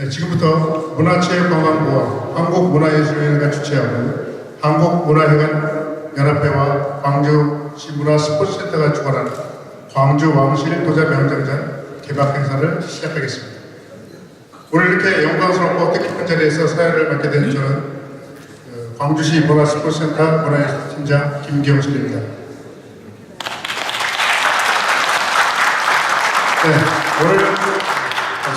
네, 지금부터 문화체육관광부와 한국문화예술연회가 주최하는 한국문화회관 연합회와 광주시 문화스포츠센터가 주관하는 광주 왕실 도자 명장전 개막 행사를 시작하겠습니다. 오늘 이렇게 영광스럽고 뜻깊은 자리에서 사회를 맡게 된 저는 어, 광주시 문화스포츠센터 문화예술팀장 김경실입니다. 네, 오늘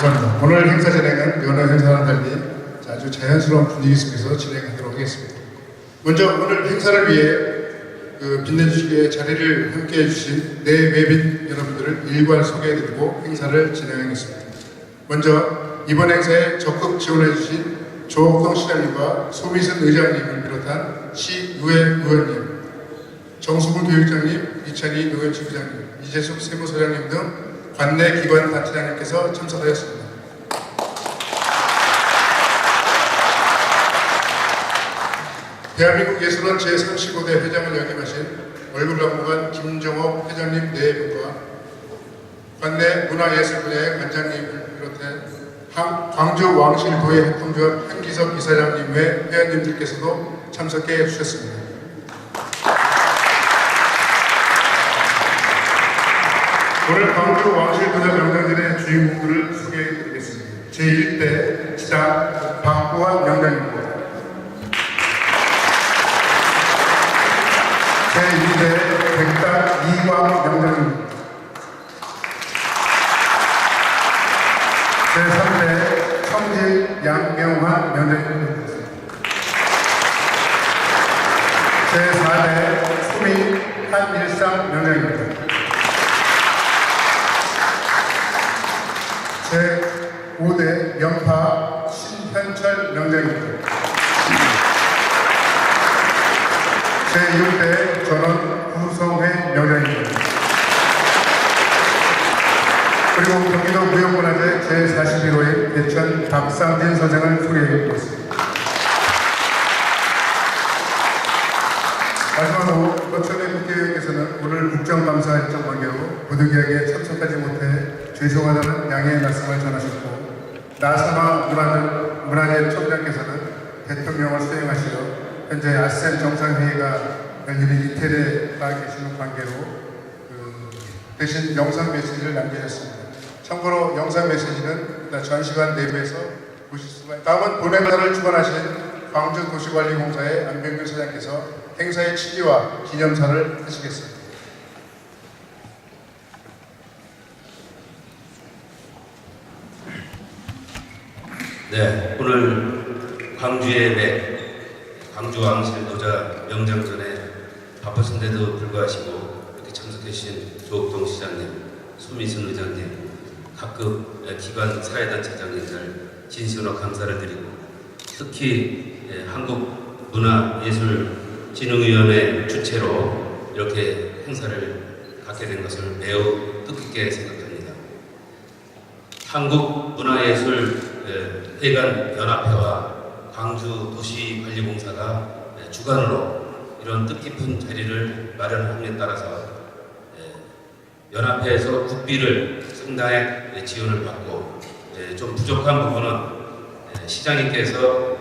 감사합니다. 오늘 행사 진행은 연화 행사와는 달리 아주 자연스러운 분위기 속에서 진행하도록 하겠습니다. 먼저 오늘 행사를 위해 그 빛내주시기에 자리를 함께 해 주신 네 외빈 여러분들을 일괄 소개해드리고 행사를 진행하겠습니다. 먼저 이번 행사에 적극 지원해 주신 조옥동 시장님과 소미순 의장님을 비롯한 시의회 의원님, 정수근 교육장님, 이찬희 농협지부장님, 이재숙 세무서장님 등 관내 기관 단체장님께서 참석하였습니다. 대한민국 예술원 제35대 회장을 역임하신 얼굴박물관 김정옥 회장님 네 분과 관내 문화예술 분야의 관장님을 비롯해 한- 광주 왕실도의 협동조합 한기석 이사장님 외 회원님들께서도 참석해 주셨습니다. 오늘 광주 왕실도자 명장전의 주인공들을 소개해 드리겠습니다. 제1대 지장 박구환 명장입니다. 제2대 백단 이광 명장입니다. 제3대 청진 양명환 명장입니다. 제4대 수미 한일상 명장입니다. 제5대 명파 신현철 명장입니다. 제6대 전원 구성회 명장입니다. 그리고 경기도 무형문화재 제41호의 대천 박상진 서장을 소개해 드리겠습니다. 마지막으로 거천의 국회의원께서는 오늘 국정감사 일정 관계로 부득이하게 참석하지 못해 죄송하다는 양해의 말씀을 전하셨고 나사마 문화재, 문화재 총장께서는 대통령을 수행하시어 현재 아셈 정상회의가 열리는 이태리에 가 계시는 관계로 그 대신 영상 메시지를 남기셨습니다. 참고로 영상 메시지는 전시관 내부에서 보실 수가 있습니다. 다음은 본행사를 주관하신 광주도시관리공사의 안병규 사장께서 행사의 취지와 기념사를 하시겠습니다. 네, 오늘 광주에 매 광주 왕실도자 명장전에 바쁘신데도 불구하시고 이렇게 참석해 주신 조옥동 시장님, 수미순 의장님, 각급 기관 사회단체장님들 진심으로 감사를 드리고 특히 예, 한국문화예술진흥위원회 주최로 이렇게 행사를 갖게 된 것을 매우 뜻깊게 생각합니다. 한국문화예술회관 연합회와 광주도시관리공사가 주관으로 이런 뜻깊은 자리를 마련함에 따라서 연합회에서 국비를 상당히 지원을 받고 좀 부족한 부분은 시장님께서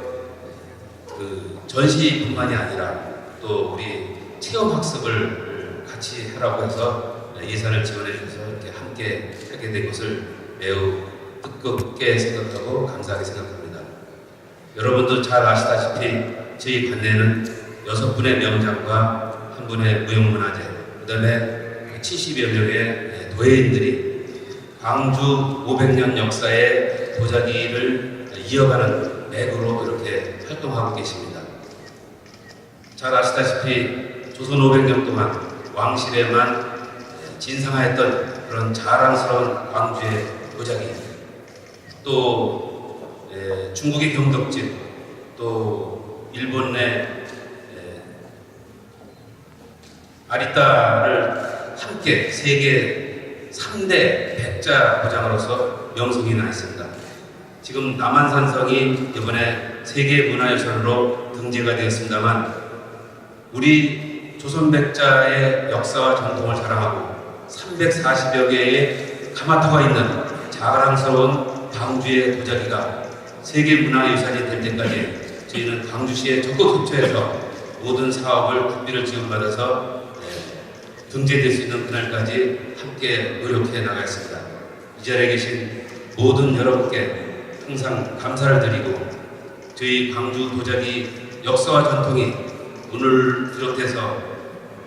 그 전시뿐만이 아니라 또 우리 체험 학습을 같이 하라고 해서 예산을 지원해 주셔서 이렇게 함께 하게 된 것을 매우 뜻깊게 생각하고 감사하게 생각합니다. 여러분도 잘 아시다시피 저희 관내는 여섯 분의 명장과 한 분의 무형문화재, 그 다음에 70여 명의 도예인들이 광주 500년 역사의 도자기를 이어가는 맥으로 이렇게 활동하고 계십니다. 잘 아시다시피 조선 500년 동안 왕실에만 진상하였던 그런 자랑스러운 광주의 도자기 또 에, 중국의 경덕집 또 일본 내 에, 아리따를 함께 세계 3대 백자 부장으로서 명성이 나 있습니다. 지금 남한산성이 이번에 세계문화유산으로 등재가 되었습니다만 우리 조선 백자의 역사와 전통을 자랑하고 340여 개의 가마터가 있는 자랑스러운 광주의 도자기가 세계문화유산이 될 때까지 저희는 광주시에 적극 협조해서 모든 사업을 국비를 지원받아서 네, 등재될 수 있는 그날까지 함께 노력해 나가겠습니다. 이 자리에 계신 모든 여러분께 항상 감사를 드리고 저희 광주 도자기 역사와 전통이 오늘 비롯해서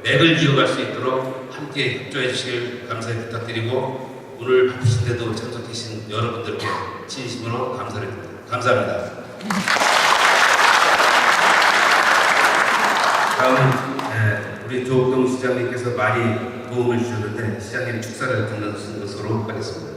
맥을 이어갈 수 있도록 함께 협조해 주시길 감사히 부탁드리고 오늘 바쁘신데도 참석해 주신 여러분들께 진심으로 감사를. 감사합니다. 다음은 에, 우리 조옥동 시장님께서 많이 도움을 주셨는데 시장님 축사를 듣는 것으로 하겠습니다.